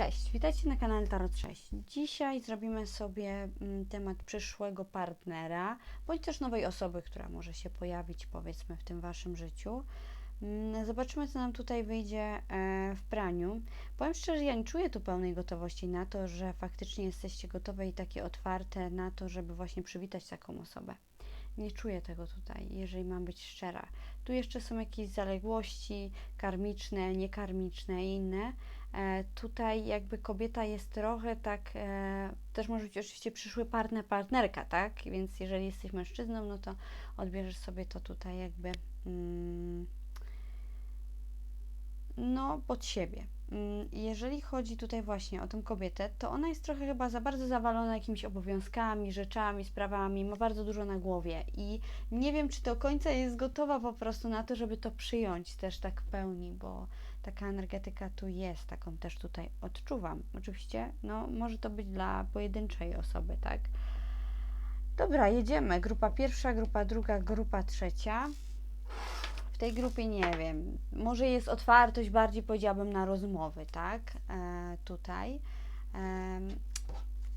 Cześć, witajcie na kanale Tarot 6. Dzisiaj zrobimy sobie mm, temat przyszłego partnera, bądź też nowej osoby, która może się pojawić, powiedzmy, w tym waszym życiu. Mm, Zobaczymy, co nam tutaj wyjdzie e, w praniu. Powiem szczerze, ja nie czuję tu pełnej gotowości na to, że faktycznie jesteście gotowe i takie otwarte na to, żeby właśnie przywitać taką osobę. Nie czuję tego tutaj, jeżeli mam być szczera. Tu jeszcze są jakieś zaległości karmiczne, niekarmiczne i inne. E, tutaj jakby kobieta jest trochę tak, e, też może być oczywiście przyszły partner, partnerka, tak? Więc jeżeli jesteś mężczyzną, no to odbierzesz sobie to tutaj jakby mm, no pod siebie. Mm, Jeżeli chodzi tutaj właśnie o tę kobietę, to ona jest trochę chyba za bardzo zawalona jakimiś obowiązkami, rzeczami, sprawami, ma bardzo dużo na głowie i nie wiem, czy do końca jest gotowa po prostu na to, żeby to przyjąć też tak w pełni, bo taka energetyka tu jest, taką też tutaj odczuwam. Oczywiście, no może to być dla pojedynczej osoby, tak? Dobra, jedziemy. Grupa pierwsza, grupa druga, grupa trzecia. W tej grupie nie wiem, może jest otwartość bardziej powiedziałabym na rozmowy, tak? E, tutaj. Em,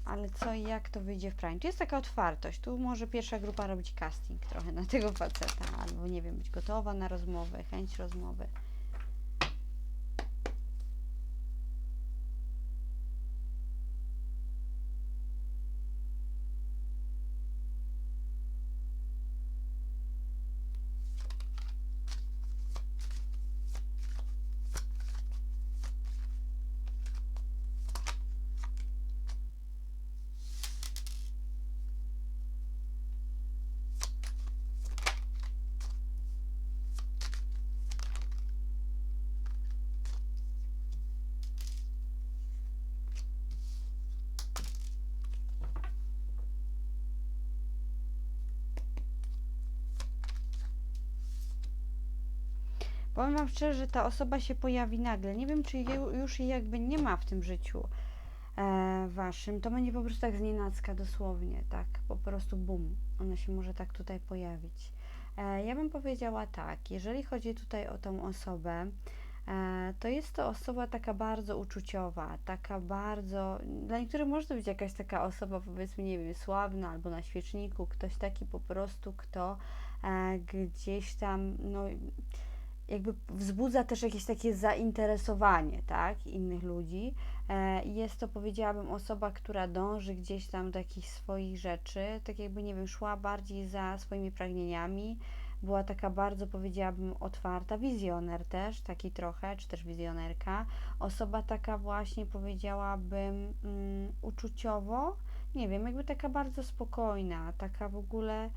ale co i jak to wyjdzie w? Tu jest taka otwartość. Tu może pierwsza grupa robić casting trochę na tego faceta, albo nie wiem, być gotowa na rozmowy, chęć rozmowy. Powiem Wam szczerze, że ta osoba się pojawi nagle. Nie wiem, czy już jej jakby nie ma w tym życiu e, Waszym. To będzie po prostu tak znienacka dosłownie, tak, po prostu bum. Ona się może tak tutaj pojawić. E, ja bym powiedziała tak, jeżeli chodzi tutaj o tą osobę, e, to jest to osoba taka bardzo uczuciowa, taka bardzo, dla niektórych może to być jakaś taka osoba powiedzmy, nie wiem, sławna albo na świeczniku, ktoś taki po prostu, kto e, gdzieś tam, no jakby wzbudza też jakieś takie zainteresowanie, tak, innych ludzi. E, Jest to, powiedziałabym, osoba, która dąży gdzieś tam do jakichś swoich rzeczy, tak jakby, nie wiem, szła bardziej za swoimi pragnieniami, była taka bardzo, powiedziałabym, otwarta, wizjoner też, taki trochę, czy też wizjonerka. Osoba taka właśnie, powiedziałabym, mm, uczuciowo, nie wiem, jakby taka bardzo spokojna, taka w ogóle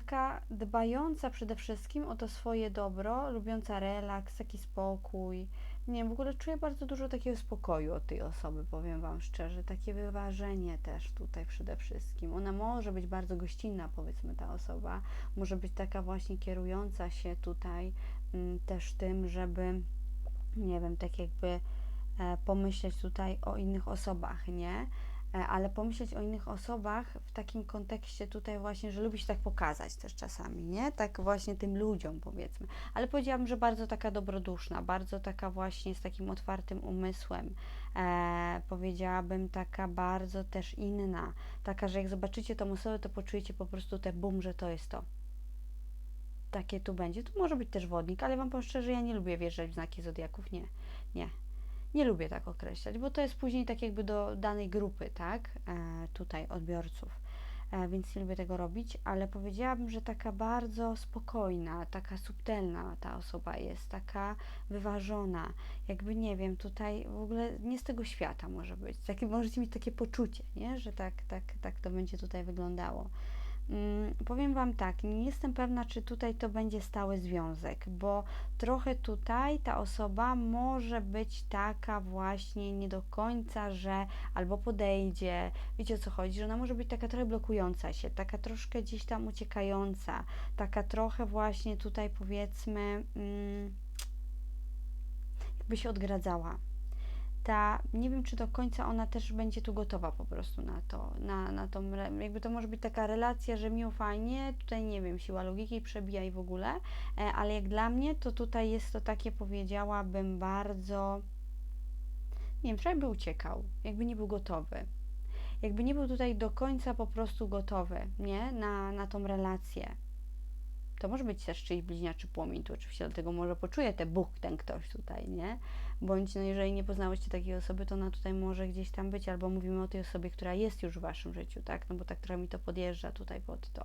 taka dbająca przede wszystkim o to swoje dobro, lubiąca relaks, taki spokój. Nie wiem, w ogóle czuję bardzo dużo takiego spokoju od tej osoby, powiem Wam szczerze. Takie wyważenie też tutaj przede wszystkim. Ona może być bardzo gościnna, powiedzmy, ta osoba. Może być taka właśnie kierująca się tutaj mm, też tym, żeby, nie wiem, tak jakby e, pomyśleć tutaj o innych osobach, nie? E, ale pomyśleć o innych osobach w takim kontekście tutaj właśnie, że lubi się tak pokazać też czasami, nie? Tak właśnie tym ludziom powiedzmy. Ale powiedziałabym, że bardzo taka dobroduszna, bardzo taka właśnie z takim otwartym umysłem. E, powiedziałabym taka bardzo też inna. Taka, że jak zobaczycie tą osobę, to poczujecie po prostu te bum, że to jest to. Takie tu będzie. Tu może być też wodnik, ale Wam powiem szczerze, ja nie lubię wierzyć w znaki zodiaków. Nie, nie. Nie lubię tak określać, bo to jest później tak jakby do danej grupy, tak? E, tutaj odbiorców. E, więc nie lubię tego robić, ale powiedziałabym, że taka bardzo spokojna, taka subtelna ta osoba jest, taka wyważona. Jakby nie wiem, tutaj w ogóle nie z tego świata może być. Takie, możecie mieć takie poczucie, nie? że tak, tak, tak to będzie tutaj wyglądało. Powiem Wam tak, nie jestem pewna, czy tutaj to będzie stały związek, bo trochę tutaj ta osoba może być taka właśnie nie do końca, że albo podejdzie, wiecie o co chodzi, że ona może być taka trochę blokująca się, taka troszkę gdzieś tam uciekająca, taka trochę właśnie tutaj powiedzmy, mm, jakby się odgradzała ta, nie wiem czy do końca ona też będzie tu gotowa po prostu na to, na, na tą, jakby to może być taka relacja, że miło, fajnie, tutaj nie wiem, siła logiki przebija i w ogóle, e, ale jak dla mnie, to tutaj jest to takie, powiedziałabym, bardzo, nie wiem, wczoraj by uciekał, jakby nie był gotowy. Jakby nie był tutaj do końca po prostu gotowy, nie? Na, na tą relację. To może być też czyjś bliźniaczy płomień, tu oczywiście dlatego może poczuje te Bóg, ten ktoś tutaj, nie? Bądź no jeżeli nie poznałyście takiej osoby, to ona tutaj może gdzieś tam być, albo mówimy o tej osobie, która jest już w waszym życiu, tak? No bo tak trochę mi to podjeżdża tutaj pod to.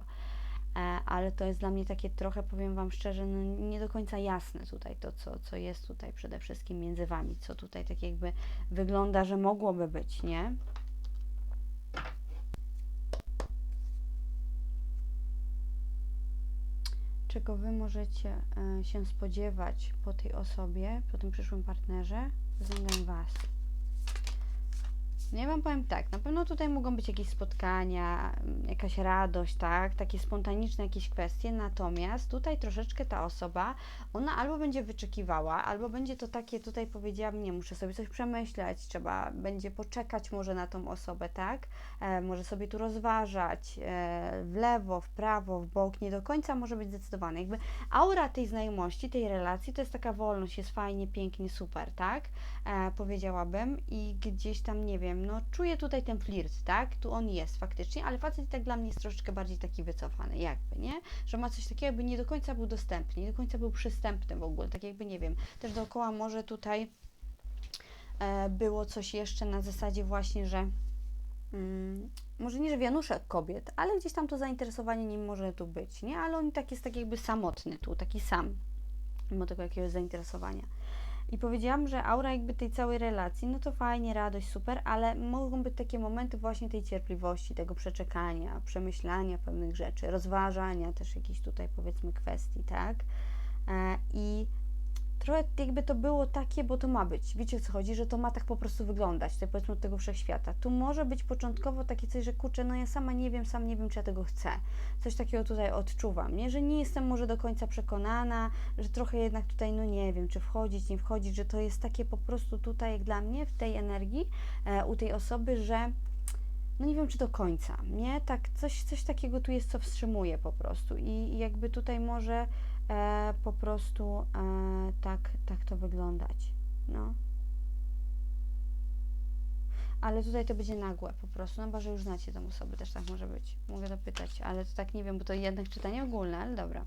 E, ale to jest dla mnie takie trochę, powiem wam szczerze, no nie do końca jasne tutaj to, co, co jest tutaj przede wszystkim między wami, co tutaj tak jakby wygląda, że mogłoby być, nie? Czego Wy możecie e, się spodziewać po tej osobie, po tym przyszłym partnerze względem Was. No ja Wam powiem tak, na pewno tutaj mogą być jakieś spotkania, jakaś radość, tak, takie spontaniczne jakieś kwestie, natomiast tutaj troszeczkę ta osoba, ona albo będzie wyczekiwała, albo będzie to takie, tutaj powiedziałam, nie, muszę sobie coś przemyśleć, trzeba będzie poczekać może na tą osobę, tak, e, może sobie tu rozważać e, w lewo, w prawo, w bok, nie do końca może być zdecydowane. Jakby aura tej znajomości, tej relacji to jest taka wolność, jest fajnie, pięknie, super, tak? E, powiedziałabym i gdzieś tam, nie wiem, no czuję tutaj ten flirt, tak? Tu on jest faktycznie, ale facet tak dla mnie jest troszeczkę bardziej taki wycofany, jakby, nie? Że ma coś takiego, jakby nie do końca był dostępny, nie do końca był przystępny w ogóle, tak jakby, nie wiem, też dookoła może tutaj e, było coś jeszcze na zasadzie właśnie, że mm, może nie, że wianuszek kobiet, ale gdzieś tam to zainteresowanie nim może tu być, nie? Ale on tak jest tak jakby samotny tu, taki sam, mimo tego jakiegoś zainteresowania. I powiedziałam, że aura jakby tej całej relacji, no to fajnie, radość, super, ale mogą być takie momenty właśnie tej cierpliwości, tego przeczekania, przemyślania pewnych rzeczy, rozważania też jakichś tutaj powiedzmy kwestii, tak? E, I trochę jakby to było takie, bo to ma być. Wiecie o co chodzi, że to ma tak po prostu wyglądać, tak powiedzmy od tego wszechświata. Tu może być początkowo takie coś, że kurczę, no ja sama nie wiem, sam nie wiem, czy ja tego chcę. Coś takiego tutaj odczuwam, nie? Że nie jestem może do końca przekonana, że trochę jednak tutaj, no nie wiem, czy wchodzić, nie wchodzić, że to jest takie po prostu tutaj, jak dla mnie, w tej energii, e, u tej osoby, że no nie wiem, czy do końca, nie? Tak, coś, coś takiego tu jest, co wstrzymuje po prostu i, i jakby tutaj może e, po prostu e, tak, tak to wyglądać. No. Ale tutaj to będzie nagłe po prostu, no chyba, że już znacie tę osobę, też tak może być. Mogę dopytać, ale to tak nie wiem, bo to jednak czytanie ogólne, ale dobra.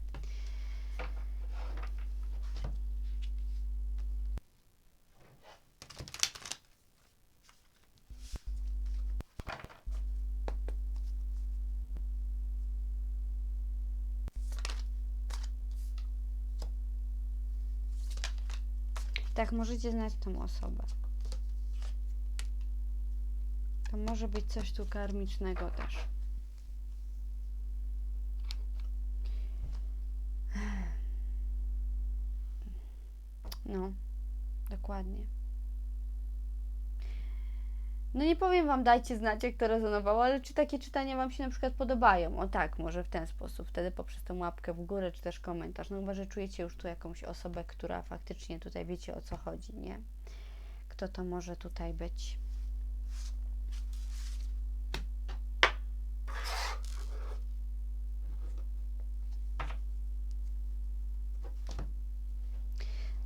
Tak, możecie znać tą osobę. To może być coś tu karmicznego też. No, dokładnie. No nie powiem Wam, dajcie znać, jak to rezonowało, ale czy takie czytania Wam się na przykład podobają? O tak, może w ten sposób, wtedy poprzez tą łapkę w górę, czy też komentarz. No chyba, że czujecie już tu jakąś osobę, która faktycznie tutaj wiecie o co chodzi, nie? Kto to może tutaj być?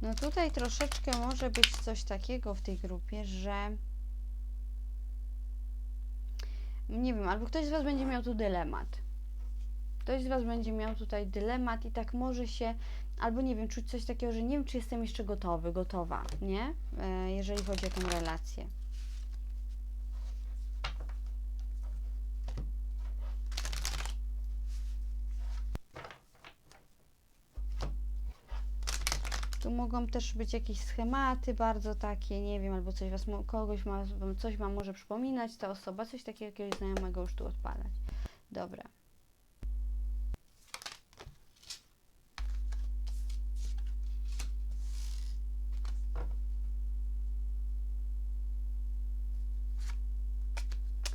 No tutaj troszeczkę może być coś takiego w tej grupie, że nie wiem, albo ktoś z Was będzie miał tu dylemat. Ktoś z Was będzie miał tutaj dylemat i tak może się, albo nie wiem, czuć coś takiego, że nie wiem, czy jestem jeszcze gotowy, gotowa, nie? E, jeżeli chodzi o tę relację. Mogą też być jakieś schematy bardzo takie, nie wiem, albo coś was, kogoś ma, coś wam może przypominać ta osoba, coś takiego jakiegoś znajomego już tu odpalać. Dobra.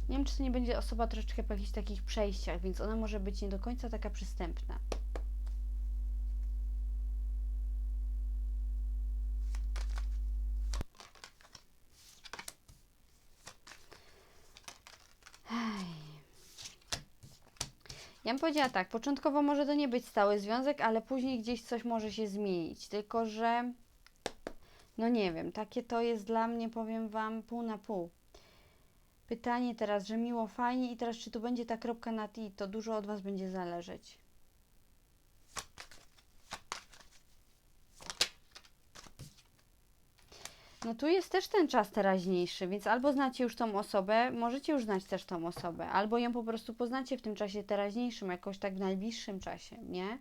Nie wiem, czy to nie będzie osoba troszeczkę po jakichś takich przejściach, więc ona może być nie do końca taka przystępna. Bym powiedziała tak, początkowo może to nie być stały związek, ale później gdzieś coś może się zmienić. Tylko, że no nie wiem, takie to jest dla mnie, powiem Wam, pół na pół. Pytanie teraz, że miło, fajnie i teraz czy tu będzie ta kropka na i, to dużo od Was będzie zależeć. No tu jest też ten czas teraźniejszy, więc albo znacie już tą osobę, możecie już znać też tą osobę, albo ją po prostu poznacie w tym czasie teraźniejszym, jakoś tak w najbliższym czasie, nie?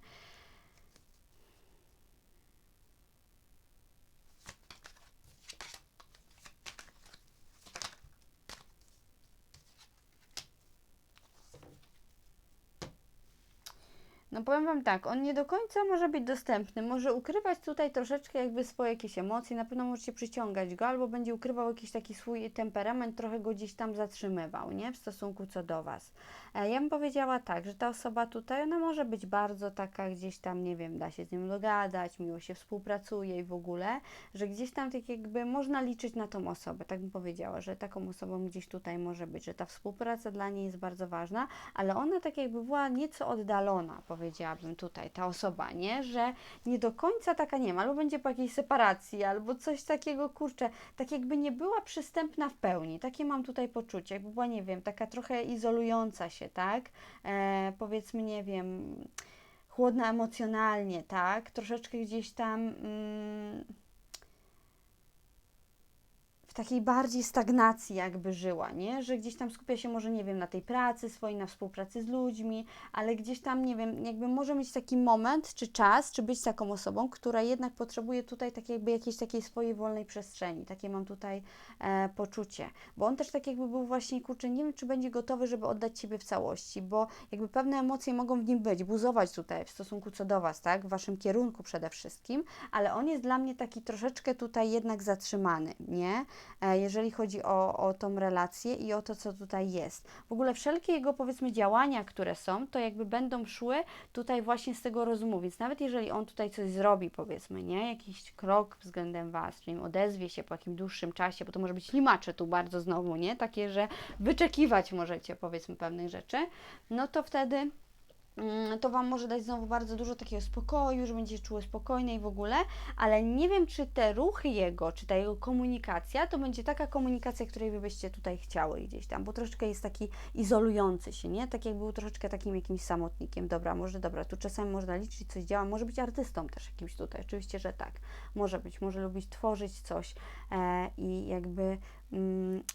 No powiem Wam tak, on nie do końca może być dostępny, może ukrywać tutaj troszeczkę jakby swoje jakieś emocje, na pewno możecie przyciągać go, albo będzie ukrywał jakiś taki swój temperament, trochę go gdzieś tam zatrzymywał, nie, w stosunku co do Was. E, ja bym powiedziała tak, że ta osoba tutaj, ona może być bardzo taka gdzieś tam, nie wiem, da się z nią dogadać, miło się współpracuje i w ogóle, że gdzieś tam tak jakby można liczyć na tą osobę, tak bym powiedziała, że taką osobą gdzieś tutaj może być, że ta współpraca dla niej jest bardzo ważna, ale ona tak jakby była nieco oddalona, powiedziałabym tutaj, ta osoba, nie? Że nie do końca taka nie ma, albo będzie po jakiejś separacji, albo coś takiego, kurczę, tak jakby nie była przystępna w pełni. Takie mam tutaj poczucie, jakby była, nie wiem, taka trochę izolująca się, tak? E, powiedzmy, nie wiem, chłodna emocjonalnie, tak? Troszeczkę gdzieś tam. Mm, w takiej bardziej stagnacji jakby żyła, nie? Że gdzieś tam skupia się może, nie wiem, na tej pracy swojej, na współpracy z ludźmi, ale gdzieś tam, nie wiem, jakby może mieć taki moment, czy czas, czy być taką osobą, która jednak potrzebuje tutaj tak jakby jakiejś takiej swojej wolnej przestrzeni. Takie mam tutaj e, poczucie. Bo on też tak jakby był właśnie, kurczę, nie wiem, czy będzie gotowy, żeby oddać Ciebie w całości, bo jakby pewne emocje mogą w nim być, buzować tutaj w stosunku co do Was, tak? W Waszym kierunku przede wszystkim, ale on jest dla mnie taki troszeczkę tutaj jednak zatrzymany, nie? E, jeżeli chodzi o, o tą relację i o to, co tutaj jest. W ogóle wszelkie jego, powiedzmy, działania, które są, to jakby będą szły tutaj właśnie z tego rozumu, więc nawet jeżeli on tutaj coś zrobi, powiedzmy, nie, jakiś krok względem Was, czyli odezwie się po jakimś dłuższym czasie, bo to może być limacze tu bardzo znowu, nie, takie, że wyczekiwać możecie, powiedzmy, pewnych rzeczy, no to wtedy to Wam może dać znowu bardzo dużo takiego spokoju, że będziecie czuły spokojne i w ogóle, ale nie wiem, czy te ruchy jego, czy ta jego komunikacja, to będzie taka komunikacja, której Wy byście tutaj chciały gdzieś tam, bo troszeczkę jest taki izolujący się, nie? Tak jak był troszeczkę takim jakimś samotnikiem. Dobra, może dobra, tu czasami można liczyć, coś działa, może być artystą też jakimś tutaj, oczywiście, że tak, może być, może lubić tworzyć coś e, i jakby Mm,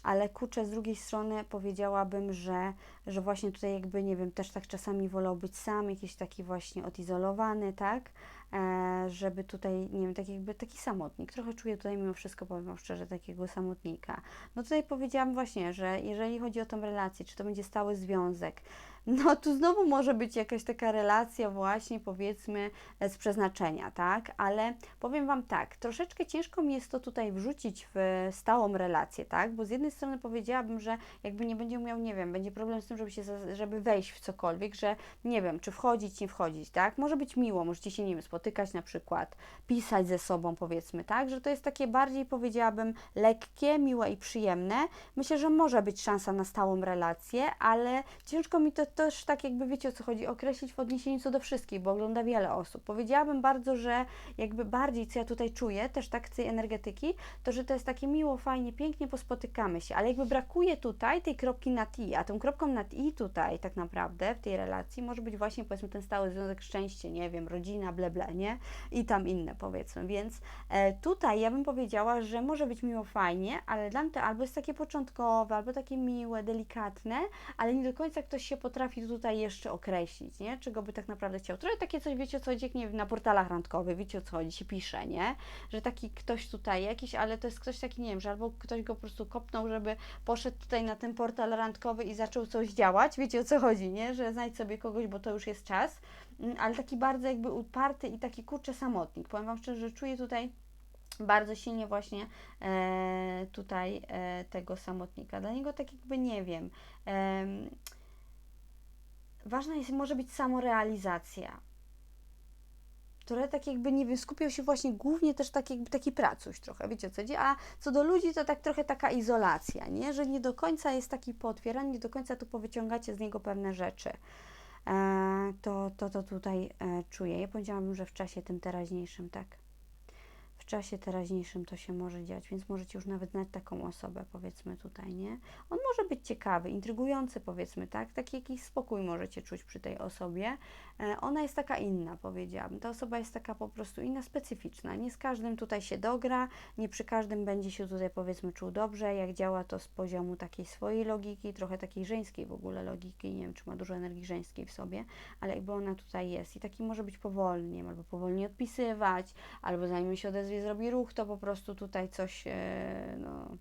ale kurczę, z drugiej strony powiedziałabym, że, że właśnie tutaj jakby, nie wiem, też tak czasami wolał być sam, jakiś taki właśnie odizolowany, tak? E, żeby tutaj, nie wiem, tak jakby taki samotnik. Trochę czuję tutaj mimo wszystko, powiem szczerze, takiego samotnika. No tutaj powiedziałam właśnie, że jeżeli chodzi o tą relację, czy to będzie stały związek, no tu znowu może być jakaś taka relacja właśnie powiedzmy z przeznaczenia, tak? Ale powiem Wam tak, troszeczkę ciężko mi jest to tutaj wrzucić w stałą relację, tak? Bo z jednej strony powiedziałabym, że jakby nie będzie miał, nie wiem, będzie problem z tym, żeby się, żeby wejść w cokolwiek, że nie wiem, czy wchodzić, nie wchodzić, tak? Może być miło, możecie się, nie wiem, spotykać na przykład, pisać ze sobą powiedzmy, tak? Że to jest takie bardziej powiedziałabym lekkie, miłe i przyjemne. Myślę, że może być szansa na stałą relację, ale ciężko mi to też tak jakby wiecie o co chodzi, określić w odniesieniu co do wszystkich, bo ogląda wiele osób. Powiedziałabym bardzo, że jakby bardziej, co ja tutaj czuję, też tak tej energetyki, to że to jest takie miło, fajnie, pięknie pospotykamy się, ale jakby brakuje tutaj tej kropki na i, a tą kropką na i tutaj tak naprawdę w tej relacji może być właśnie powiedzmy ten stały związek szczęście, nie wiem, rodzina, ble, ble, nie? I tam inne powiedzmy, więc e, tutaj ja bym powiedziała, że może być miło, fajnie, ale dla mnie to albo jest takie początkowe, albo takie miłe, delikatne, ale nie do końca ktoś się potrafi potrafi tutaj jeszcze określić, nie? Czego by tak naprawdę chciał. Trochę takie coś, wiecie co chodzi, nie na portalach randkowych, wiecie o co chodzi, się pisze, nie? Że taki ktoś tutaj jakiś, ale to jest ktoś taki, nie wiem, że albo ktoś go po prostu kopnął, żeby poszedł tutaj na ten portal randkowy i zaczął coś działać, wiecie o co chodzi, nie? Że znajdź sobie kogoś, bo to już jest czas, mm, ale taki bardzo jakby uparty i taki kurczę samotnik. Powiem Wam szczerze, że czuję tutaj bardzo silnie właśnie e, tutaj e, tego samotnika. Dla niego tak jakby nie wiem. E, ważna jest, może być samorealizacja. Które tak jakby, nie wiem, skupiał się właśnie głównie też tak jakby taki pracuś trochę, wiecie co chodzi, a co do ludzi to tak trochę taka izolacja, nie? Że nie do końca jest taki potwieran, nie do końca tu powyciągacie z niego pewne rzeczy. e, to, to to tutaj e, czuję. Ja powiedziałam, że w czasie tym teraźniejszym, tak. Czasie teraźniejszym to się może dziać, więc możecie już nawet znać taką osobę, powiedzmy tutaj, nie? On może być ciekawy, intrygujący, powiedzmy, tak? Taki jakiś spokój możecie czuć przy tej osobie. E, ona jest taka inna, powiedziałabym. Ta osoba jest taka po prostu inna, specyficzna. Nie z każdym tutaj się dogra, nie przy każdym będzie się tutaj, powiedzmy, czuł dobrze. Jak działa to z poziomu takiej swojej logiki, trochę takiej żeńskiej w ogóle logiki. Nie wiem, czy ma dużo energii żeńskiej w sobie, ale jakby ona tutaj jest. I taki może być powolny, albo powolnie odpisywać, albo zanim się odezwie, zrobi ruch, to po prostu tutaj coś, e, no,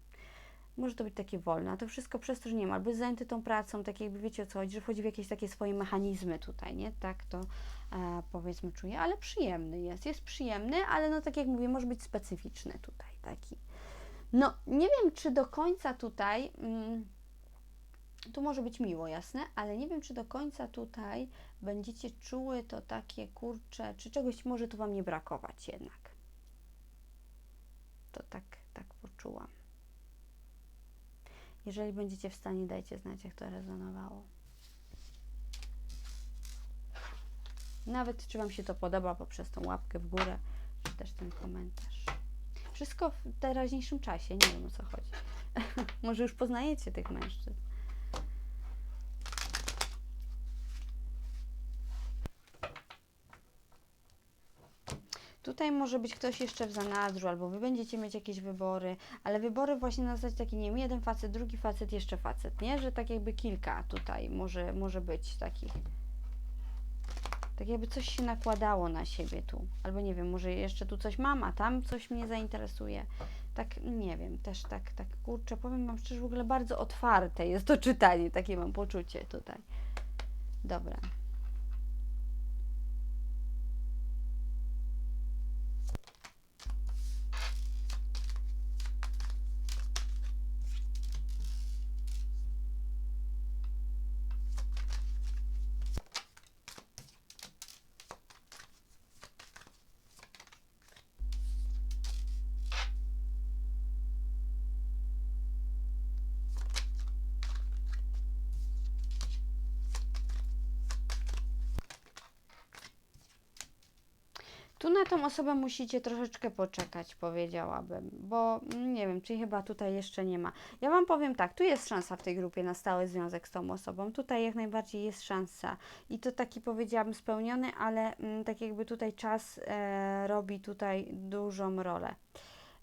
może to być takie wolne, a to wszystko przez to, że nie wiem, albo jest zajęty tą pracą, tak jakby wiecie o co chodzi, że wchodzi w jakieś takie swoje mechanizmy tutaj, nie? Tak to e, powiedzmy czuję, ale przyjemny jest, jest przyjemny, ale no tak jak mówię, może być specyficzny tutaj taki. No, nie wiem, czy do końca tutaj, mm, tu może być miło, jasne, ale nie wiem, czy do końca tutaj będziecie czuły to takie kurcze, czy czegoś może tu Wam nie brakować jednak. To tak, tak poczułam. Jeżeli będziecie w stanie, dajcie znać, jak to rezonowało. Nawet czy Wam się to podoba poprzez tą łapkę w górę, czy też ten komentarz. Wszystko w teraźniejszym czasie, nie wiem o co chodzi. Może już poznajecie tych mężczyzn. Tutaj może być ktoś jeszcze w zanadrzu, albo wy będziecie mieć jakieś wybory, ale wybory właśnie na zasadzie taki, nie wiem, jeden facet, drugi facet, jeszcze facet, nie? Że tak jakby kilka tutaj może, może być takich. Tak jakby coś się nakładało na siebie tu. Albo nie wiem, może jeszcze tu coś mam, a tam coś mnie zainteresuje. Tak, nie wiem, też tak, tak, kurczę, powiem Wam szczerze, w ogóle bardzo otwarte jest to czytanie, takie mam poczucie tutaj. Dobra. Tu na tą osobę musicie troszeczkę poczekać, powiedziałabym, bo nie wiem, czy chyba tutaj jeszcze nie ma. Ja Wam powiem tak, tu jest szansa w tej grupie na stały związek z tą osobą. Tutaj jak najbardziej jest szansa i to taki powiedziałabym spełniony, ale mm, tak jakby tutaj czas e, robi tutaj dużą rolę.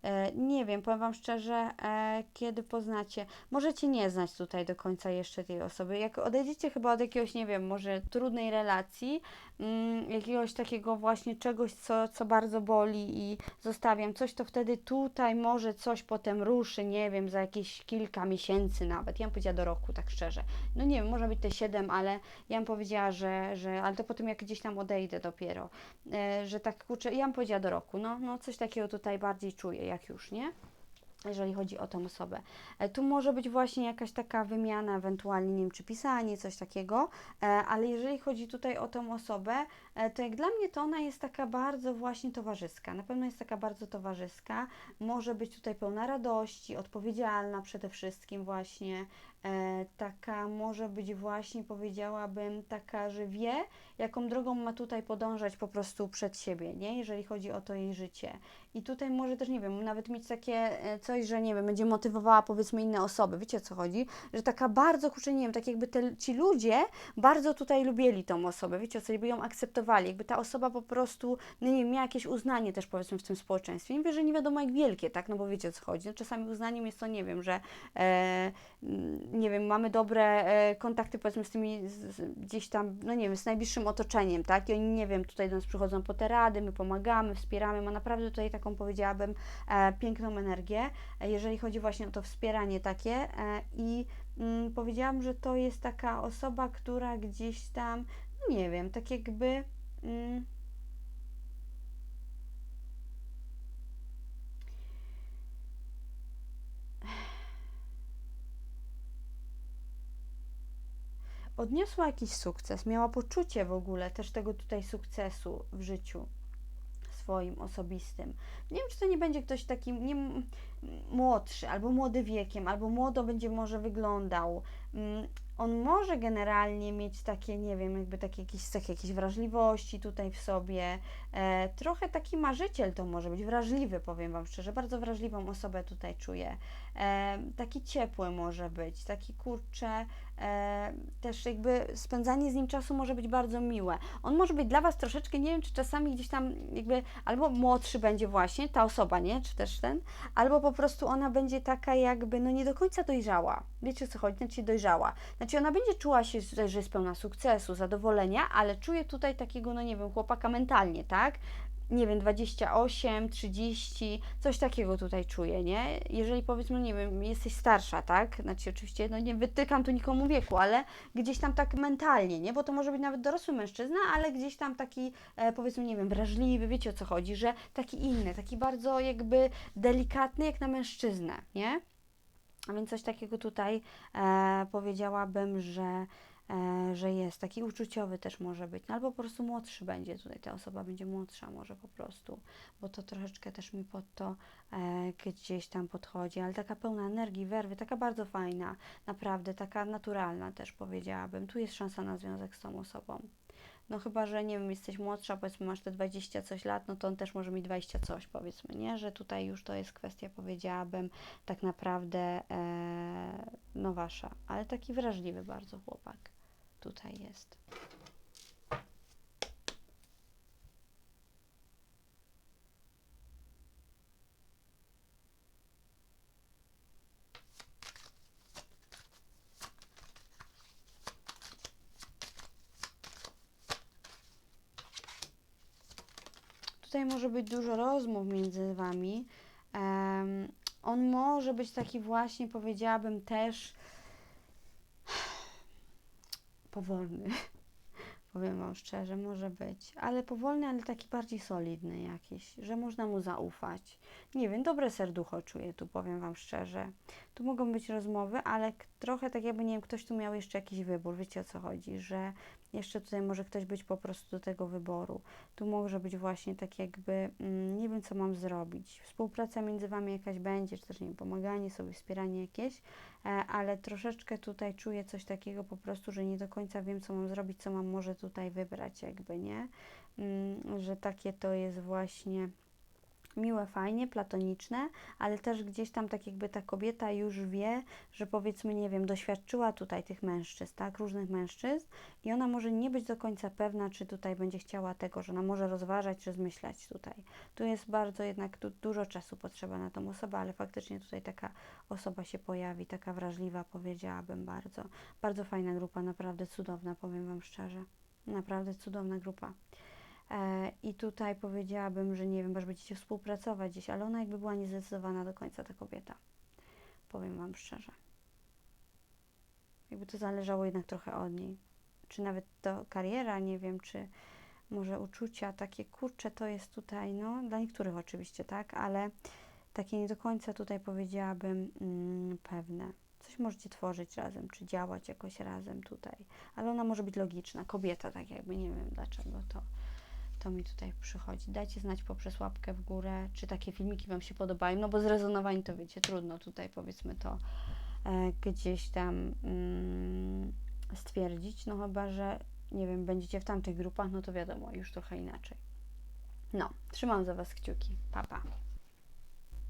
E, Nie wiem, powiem Wam szczerze, e, kiedy poznacie. Możecie nie znać tutaj do końca jeszcze tej osoby. Jak odejdziecie chyba od jakiegoś, nie wiem, może trudnej relacji, mm, jakiegoś takiego właśnie czegoś, co, co bardzo boli i zostawiam coś, to wtedy tutaj może coś potem ruszy, nie wiem, za jakieś kilka miesięcy nawet. Ja bym powiedziała do roku, tak szczerze. No nie wiem, może być te 7, ale ja bym powiedziała, że, że ale to potem jak gdzieś tam odejdę dopiero, e, że tak kurczę, ja bym powiedziała do roku. No, no coś takiego tutaj bardziej czuję, jak już, nie? jeżeli chodzi o tą osobę. E, Tu może być właśnie jakaś taka wymiana, ewentualnie, nie wiem, czy pisanie, coś takiego, e, ale jeżeli chodzi tutaj o tą osobę, to jak dla mnie to ona jest taka bardzo właśnie towarzyska. Na pewno jest taka bardzo towarzyska. Może być tutaj pełna radości, odpowiedzialna przede wszystkim właśnie. E, taka może być właśnie, powiedziałabym, taka, że wie, jaką drogą ma tutaj podążać po prostu przed siebie, nie? Jeżeli chodzi o to jej życie. I tutaj może też, nie wiem, nawet mieć takie e, coś, że nie wiem, będzie motywowała powiedzmy inne osoby, wiecie o co chodzi? Że taka bardzo, kurczę, nie wiem, tak jakby te, ci ludzie bardzo tutaj lubili tą osobę, wiecie o co, jakby ją akceptowali, jakby ta osoba po prostu, no nie wiem, miała jakieś uznanie też powiedzmy w tym społeczeństwie. Nie wiem, że nie wiadomo jak wielkie, tak, no bo wiecie o co chodzi. No, czasami uznaniem jest to, nie wiem, że e, nie wiem, mamy dobre e, kontakty powiedzmy z tymi z, z, gdzieś tam, no nie wiem, z najbliższym otoczeniem, tak, i oni, nie wiem, tutaj do nas przychodzą po te rady, my pomagamy, wspieramy, ma naprawdę tutaj taką, powiedziałabym, e, piękną energię, e, jeżeli chodzi właśnie o to wspieranie takie e, i mm, powiedziałam, że to jest taka osoba, która gdzieś tam, no nie wiem, tak jakby... Mm, odniosła jakiś sukces, miała poczucie w ogóle też tego tutaj sukcesu w życiu swoim osobistym. Nie wiem, czy to nie będzie ktoś taki nie, młodszy, albo młody wiekiem, albo młodo będzie może wyglądał. mm, on może generalnie mieć takie, nie wiem, jakby takie jakieś cechy, jakieś wrażliwości tutaj w sobie. E, trochę taki marzyciel to może być, wrażliwy, powiem Wam szczerze, bardzo wrażliwą osobę tutaj czuję. E, taki ciepły może być, taki kurcze, e, też jakby spędzanie z nim czasu może być bardzo miłe. On może być dla Was troszeczkę, nie wiem, czy czasami gdzieś tam jakby albo młodszy będzie właśnie ta osoba, nie, czy też ten, albo po prostu ona będzie taka jakby, no nie do końca dojrzała. Wiecie o co chodzi? Znaczy dojrzała. Znaczy ona będzie czuła się, że jest pełna sukcesu, zadowolenia, ale czuje tutaj takiego, no nie wiem, chłopaka mentalnie, tak? Nie wiem, 28, 30, coś takiego tutaj czuję, nie? Jeżeli powiedzmy, nie wiem, jesteś starsza, tak? Znaczy oczywiście, no nie wytykam tu nikomu wieku, ale gdzieś tam tak mentalnie, nie? Bo to może być nawet dorosły mężczyzna, ale gdzieś tam taki, e, powiedzmy, nie wiem, wrażliwy, wiecie o co chodzi, że taki inny, taki bardzo jakby delikatny jak na mężczyznę, nie? A więc coś takiego tutaj e, powiedziałabym, że, że jest. Taki uczuciowy też może być. No, albo po prostu młodszy będzie tutaj. Ta osoba będzie młodsza może po prostu, bo to troszeczkę też mi pod to e, gdzieś tam podchodzi. Ale taka pełna energii, werwy, taka bardzo fajna. Naprawdę, taka naturalna też powiedziałabym. Tu jest szansa na związek z tą osobą. No chyba, że nie wiem, jesteś młodsza, powiedzmy masz te 20 coś lat, no to on też może mieć 20 coś, powiedzmy, nie? Że tutaj już to jest kwestia, powiedziałabym, tak naprawdę e, no wasza, ale taki wrażliwy bardzo chłopak tutaj jest. Tutaj może być dużo rozmów między wami. Em, on może być taki właśnie, powiedziałabym też powolny. Powiem Wam szczerze, może być, ale powolny, ale taki bardziej solidny jakiś, że można mu zaufać. Nie wiem, dobre serducho czuję tu, powiem Wam szczerze. Tu mogą być rozmowy, ale trochę tak jakby, nie wiem, ktoś tu miał jeszcze jakiś wybór, wiecie o co chodzi, że jeszcze tutaj może ktoś być po prostu do tego wyboru. Tu może być właśnie tak jakby, mm, nie wiem co mam zrobić. Współpraca między Wami jakaś będzie, czy też nie wiem, pomaganie sobie, wspieranie jakieś, e, ale troszeczkę tutaj czuję coś takiego po prostu, że nie do końca wiem co mam zrobić, co mam może tutaj wybrać jakby, nie? Mm, że takie to jest właśnie miłe, fajnie, platoniczne, ale też gdzieś tam tak jakby ta kobieta już wie, że powiedzmy, nie wiem, doświadczyła tutaj tych mężczyzn, tak, różnych mężczyzn i ona może nie być do końca pewna, czy tutaj będzie chciała tego, że ona może rozważać, czy zmyślać tutaj. Tu jest bardzo jednak tu dużo czasu potrzeba na tą osobę, ale faktycznie tutaj taka osoba się pojawi, taka wrażliwa, powiedziałabym bardzo. Bardzo fajna grupa, naprawdę cudowna, powiem Wam szczerze. Naprawdę cudowna grupa. E, I tutaj powiedziałabym, że nie wiem, może będziecie współpracować gdzieś, ale ona jakby była niezdecydowana do końca, ta kobieta. Powiem Wam szczerze. Jakby to zależało jednak trochę od niej. Czy nawet to kariera, nie wiem, czy może uczucia takie, kurcze, to jest tutaj, no, dla niektórych oczywiście, tak, ale takie nie do końca tutaj powiedziałabym mm, pewne. Coś możecie tworzyć razem, czy działać jakoś razem tutaj, ale ona może być logiczna, kobieta, tak jakby, nie wiem dlaczego to to mi tutaj przychodzi. Dajcie znać poprzez łapkę w górę, czy takie filmiki Wam się podobają, no bo z rezonowań to wiecie, trudno tutaj powiedzmy to e, gdzieś tam mm, stwierdzić, no chyba, że nie wiem, będziecie w tamtych grupach, no to wiadomo, już trochę inaczej. No, trzymam za Was kciuki. Pa, pa.